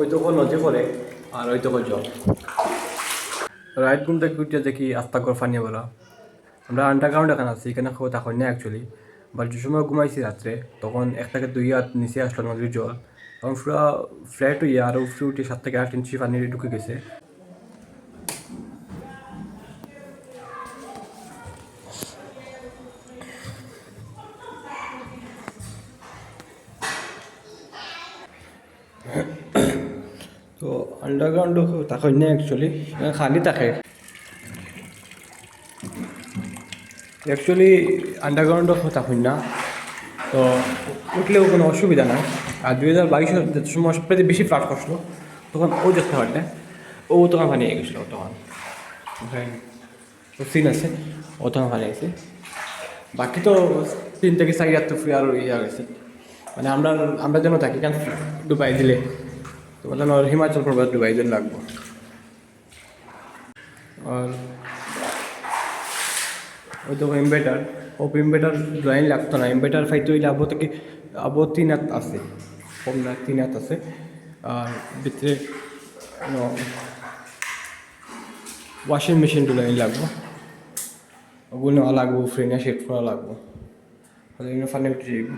ওই তো নদী করে আর ওই তো জল। রাইট ঘুম থেকে উঠে দেখি আস্তা করে ফানিয়ে বলা। আমরা আন্ডারগ্রাউন্ড এখানে আছি, এখানে খাওয়া তখন না অ্যাকচুয়ালি বাট যে সময় ঘুমাইছি রাত্রে, তখন এক থেকে দুই হাত নিচে আসলো নদীর জল। তখন পুরো ফ্ল্যাট হইয়া আর উপরে উঠে সাত থেকে আট ইঞ্চি পানি ঢুকে গেছে। তো আন্ডারগ্রাউন্ড তখন না অ্যাকচুয়ালি খালি থাকে অ্যাকচুয়ালি আন্ডারগ্রাউন্ডও তখন না। তো উঠলেও কোনো অসুবিধা নাই। আর দুই হাজার বাইশের যে সময় সবথেকে বেশি ফ্লাট করছিল, তখন ও দেখতে পারলে, ও তখন পানি গেছিল তখন। সিন আছে, ও তখন গেছে। বাকি তো তিন থেকে চারি তো ফ্রি আরও ইয়ে গেছে মানে আমরা আমরা যেন থাকি, কেন ডুবাই দিলে? বললাম আর হিমাচল প্রবাস ডুবাই দিলে লাগবো। আর ওই তো ইনভার্টার ও ইনভার্টার ড্রয়িং লাগতো না। ইনভার্টার ফাইতে হইলে আবো থেকে আবো তিন হাত আছে, কম না, তিন হাত আছে। আর ভিতরে ওয়াশিং মেশিন লাইন লাগবো। ওগুলো লাগবো ফ্রেনে সেট করা লাগবো। যাইব।